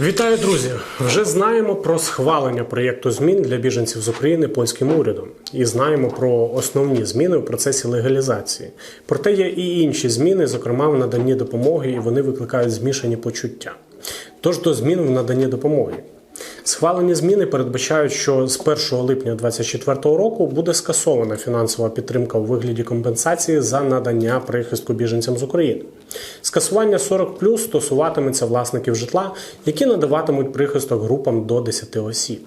Вітаю, друзі! Вже знаємо про схвалення проєкту змін для біженців з України польським урядом і знаємо про основні зміни в процесі легалізації. Проте є і інші зміни, зокрема в наданні допомоги, і вони викликають змішані почуття. Тож до змін в наданні допомоги. Схвалені зміни передбачають, що з 1 липня 2024 року буде скасована фінансова підтримка у вигляді компенсації за надання прихистку біженцям з України. Скасування 40 стосуватиметься власників житла, які надаватимуть прихисток групам до 10 осіб.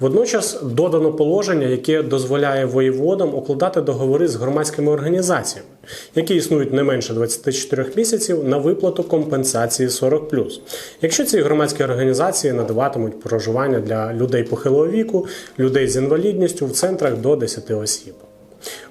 Водночас додано положення, яке дозволяє воєводам укладати договори з громадськими організаціями, які існують не менше 24 місяців на виплату компенсації 40+, якщо ці громадські організації надаватимуть проживання для людей похилого віку, людей з інвалідністю в центрах до 10 осіб.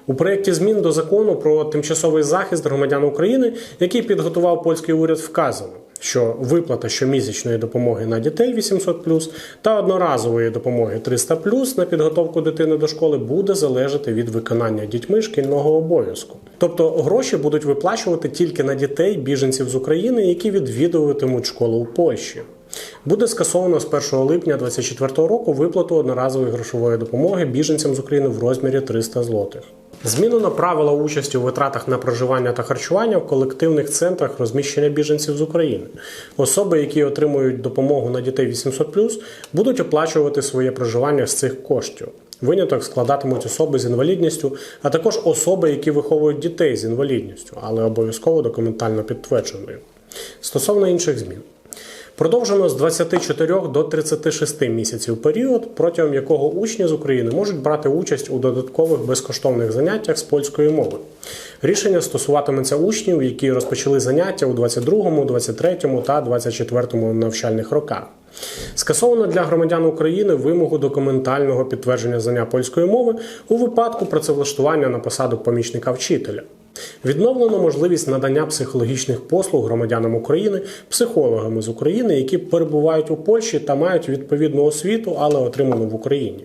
У проєкті змін до закону про тимчасовий захист громадян України, який підготував польський уряд, вказано, що виплата щомісячної допомоги на дітей 800 та одноразової допомоги 300 на підготовку дитини до школи буде залежати від виконання дітьми шкільного обов'язку. Тобто гроші будуть виплачувати тільки на дітей біженців з України, які відвідуватимуть школу у Польщі. Буде скасовано з 1 липня 2024 року виплату одноразової грошової допомоги біженцям з України в розмірі 300 злотих. Змінено правила участі у витратах на проживання та харчування в колективних центрах розміщення біженців з України. Особи, які отримують допомогу на дітей 800+, будуть оплачувати своє проживання з цих коштів. Виняток складатимуть особи з інвалідністю, а також особи, які виховують дітей з інвалідністю, але обов'язково документально підтвердженою. Стосовно інших змін. Продовжено з 24 до 36 місяців період, протягом якого учні з України можуть брати участь у додаткових безкоштовних заняттях з польської мови. Рішення стосуватиметься учнів, які розпочали заняття у 22, 23 та 24 навчальних роках. Скасовано для громадян України вимогу документального підтвердження знання польської мови у випадку працевлаштування на посаду помічника вчителя. Відновлено можливість надання психологічних послуг громадянам України, психологами з України, які перебувають у Польщі та мають відповідну освіту, але отриману в Україні.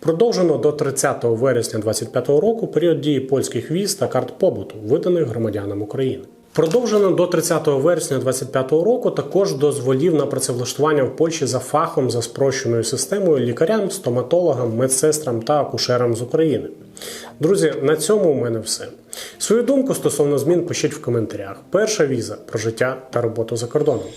Продовжено до 30 вересня 2025 року період дії польських віз та карт побуту, виданих громадянам України. Продовжено до 30 вересня 2025 року також дозволів на працевлаштування в Польщі за фахом за спрощеною системою лікарям, стоматологам, медсестрам та акушерам з України. Друзі, на цьому у мене все. Свою думку стосовно змін пишіть в коментарях. Перша віза про життя та роботу за кордоном.